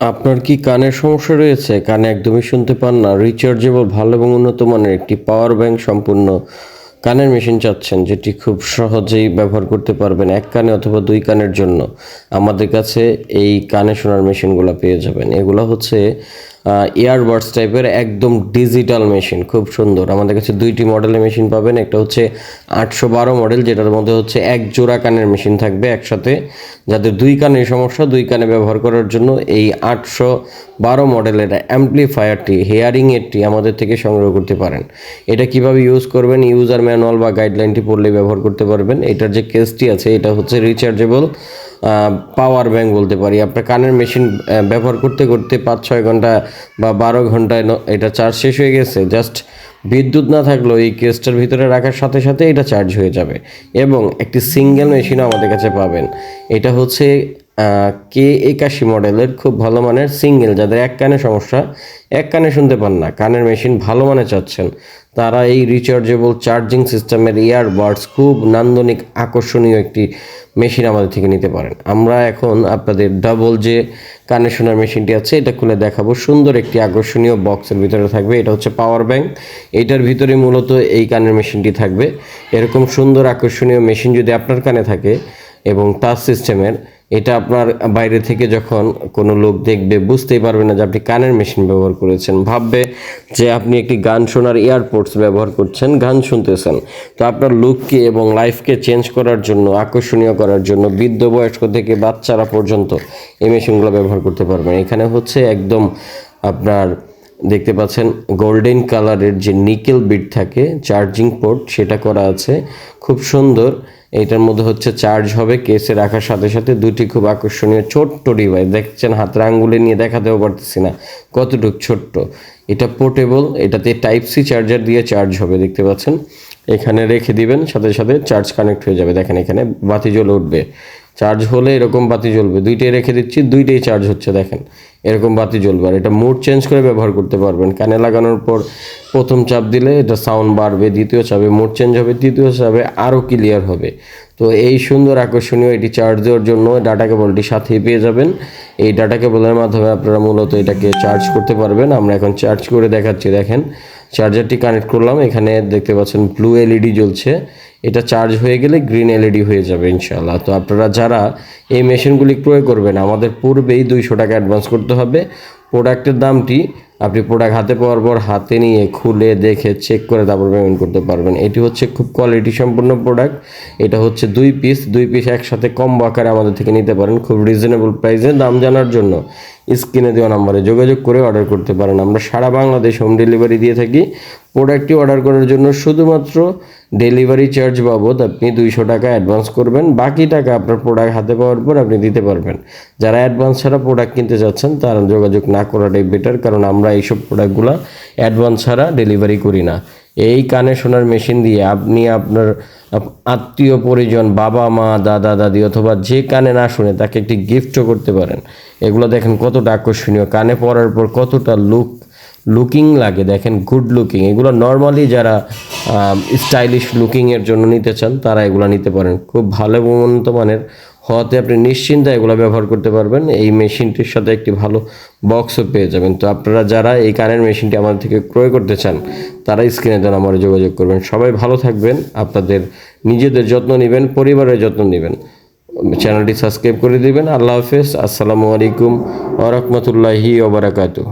আপনার কি কানের সমস্যা রয়েছে? কানে একদমই শুনতে পান না। রিচার্জেবল, ভালো এবং উন্নত মানের একটি পাওয়ার ব্যাংক সম্পূর্ণ কানের মেশিন চাচ্ছেন, যেটি খুব সহজেই ব্যবহার করতে পারবেন এক কানে অথবা দুই কানের জন্য। আমাদের কাছে এই কানে শোনার মেশিনগুলো পেয়ে যাবেন। এগুলো হচ্ছে ইয়ারবাডস টাইপের একদম ডিজিটাল মেশিন খুব সুন্দর। আমাদের কাছে দুইটি মডেলের মেশিন পাবেন, একটা হচ্ছে আটশো বারো মডেল যেটার মধ্যে হচ্ছে এক জোড়া কানের মেশিন থাকবে একসাথে। যাদের দুই কানের সমস্যা, দুই কানে ব্যবহার করার জন্য এই আটশো বারো মডেলের অ্যাম্পলিফায়ারটি হেয়ারিং এরটি আমাদের থেকে সংগ্রহ করতে পারেন। এটা কীভাবে ইউজ করবেন ইউজার ম্যানুয়াল বা গাইডলাইনটি পড়লে ব্যবহার করতে পারবেন, এটার যে কেসটি আছে, এটা হচ্ছে রিচার্জেবল পাওয়ার ব্যাংক বলতে পারি। আপনার কানের মেশিন ব্যবহার করতে করতে পাঁচ, ছয় ঘণ্টা বা বারো ঘন্টায় এটা চার্জ শেষ হয়ে গেছে। জাস্ট বিদ্যুৎ না থাকলেও এই কেসটার ভিতরে রাখার সাথে সাথে এটা চার্জ হয়ে যাবে। এবং একটি সিঙ্গেল মেশিনও আমাদের কাছে পাবেন। এটা হচ্ছে কে একাশি মডেলের খুব ভালো মানের সিঙ্গেল, যাদের এক কানে সমস্যা, এক কানে শুনতে পান না, কানের মেশিন ভালো মানে চাচ্ছেন। তারা এই রিচার্জেবল চার্জিং সিস্টেমের ইয়ারবাডস খুব নান্দনিক আকর্ষণীয় একটি মেশিন আমাদের থেকে নিতে পারেন। আমরা এখন আপনাদের ডাবল যে কানে শোনার মেশিনটি আছে, এটা খুলে দেখাবো। সুন্দর একটি আকর্ষণীয় বক্সের ভিতরে থাকবে, এটা হচ্ছে পাওয়ার ব্যাংক এটার ভিতরে মূলত এই কানের মেশিনটি থাকবে। এরকম সুন্দর আকর্ষণীয় মেশিন যদি আপনার কানে থাকে এবং টাচ সিস্টেমের এটা আপনার বাইরে থেকে যখন কোনো লোক দেখবে, বুঝতেই পারবে না যে আপনি কানের মেশিন ব্যবহার করেছেন। ভাববে যে আপনি একটি গান শোনার এয়ারপোর্টস ব্যবহার করছেন, গান শুনতেছেন। তো আপনার লুককে এবং লাইফকে চেঞ্জ করার জন্য, আকর্ষণীয় করার জন্য বৃদ্ধ বয়স্ক থেকে বাচ্চারা পর্যন্ত এই মেশিনগুলো ব্যবহার করতে পারবেন। এখানে হচ্ছে একদম আপনার দেখতে পাচ্ছেন গোল্ডেন কালারের যে নিকেল বিট থাকে চার্জিং পোর্ট সেটা করা আছে। খুব সুন্দর। এটার মধ্যে হচ্ছে চার্জ হবে কেসে রাখার সাথে সাথে দুটি খুব আকর্ষণীয় ছোট্ট ডিভাইস দেখছেন, হাতের আঙ্গুলে নিয়ে দেখাতেও পারতেছি না, কতটুক ছোট্ট। এটা পোর্টেবল এটাতে টাইপ সি চার্জার দিয়ে চার্জ হবে, দেখতে পাচ্ছেন। এখানে রেখে দিবেন, সাথে সাথে চার্জ কানেক্ট হয়ে যাবে। দেখেন, এখানে বাতি জ্বলে উঠবে। চার্জ হলে এরকম বাতি জ্বলবে। দুইটাই রেখে দিচ্ছি, দুইটাই চার্জ হচ্ছে, দেখেন। এরকম বাতি জ্বলবে। আর এটা মুড চেঞ্জ করে ব্যবহার করতে পারবেন। কানে লাগানোর পর প্রথম চাপ দিলে এটা সাউন্ড বাড়বে, দ্বিতীয় চাপে মুড চেঞ্জ হবে, তৃতীয় চাপে আরও ক্লিয়ার হবে। তো এই সুন্দর আকর্ষণীয় এটি চার্জ দেওয়ার জন্য ডাটা কেবলটি সাথেই পেয়ে যাবেন। এই ডাটা কেবলের মাধ্যমে আপনারা মূলত এটাকে চার্জ করতে পারবেন। আমরা এখন চার্জ করে দেখাচ্ছি, দেখেন। চার্জারটি কানেক্ট করলাম, এখানে দেখতে পাচ্ছেন ব্লু এলইডি জ্বলছে। এটা চার্জ হয়ে গেলে গ্রিন এলইডি হয়ে যাবে ইনশাল্লাহ তো আপনারা যারা এই মেশিনগুলি ক্রয় করবেন, আমাদের পূর্বেই দুইশো টাকা অ্যাডভান্স করতে হবে। প্রোডাক্টের দামটি আপনি প্রোডাক্ট হাতে পাওয়ার পর হাতে নিয়ে খুলে দেখে চেক করে তারপর পেমেন্ট করতে পারবেন। এটি হচ্ছে খুব কোয়ালিটি সম্পন্ন প্রোডাক্ট এটা হচ্ছে দুই পিস দুই পিস একসাথে কম আকারে আমাদের থেকে নিতে পারেন খুব রিজনেবল প্রাইসে দাম জানার জন্য স্ক্রিনে দেওয়া নাম্বারে যোগাযোগ করে অর্ডার করতে পারেন। আমরা সারা বাংলাদেশ হোম ডেলিভারি দিয়ে থাকি। প্রোডাক্টটি অর্ডার করার জন্য শুধুমাত্র ডেলিভারি চার্জ বাবদ আপনি দুইশো টাকা অ্যাডভান্স করবেন। বাকি টাকা আপনার প্রোডাক্ট হাতে পাওয়ার পর আপনি দিতে পারবেন। যারা অ্যাডভান্স ছাড়া প্রোডাক্ট কিনতে চাচ্ছেন তারা যোগাযোগ না করাটাই বেটার কারণ আমরা এইসব প্রোডাক্টগুলো অ্যাডভান্স ছাড়া ডেলিভারি করি না। এই কানে শোনার মেশিন দিয়ে আপনি আপনার আত্মীয় পরিজন, বাবা মা, দাদা, দাদি অথবা যে কানে না শুনে তাকে একটি গিফটও করতে পারেন। এগুলো দেখেন কতটা আকর্ষণীয়। কানে পরার পর কতটা লুক লুকিং লাগে, দেখেন গুড লুকিং এগুলো নর্মালি যারা স্টাইলিশ লুকিংয়ের জন্য নিতে চান, তারা এগুলো নিতে পারেন। খুব ভালো উন্নত মানের হওয়াতে আপনি নিশ্চিন্তে এগুলো ব্যবহার করতে পারবেন। এই মেশিনটির সাথে একটি ভালো বক্সও পেয়ে যাবেন। তো আপনারা যারা এই কানের মেশিনটি আমাদের থেকে ক্রয় করতে চান, তারা স্ক্রিনে দেন আমার যোগাযোগ করবেন। সবাই ভালো থাকবেন, আপনাদের নিজেদের যত্ন নেবেন, পরিবারের যত্ন নেবেন। চ্যানেলটি সাবস্ক্রাইব করে দিবেন। আল্লাহ হাফেজ। আসসালামু আলাইকুম ওরহমতুল্লাহি ওবরাকাতু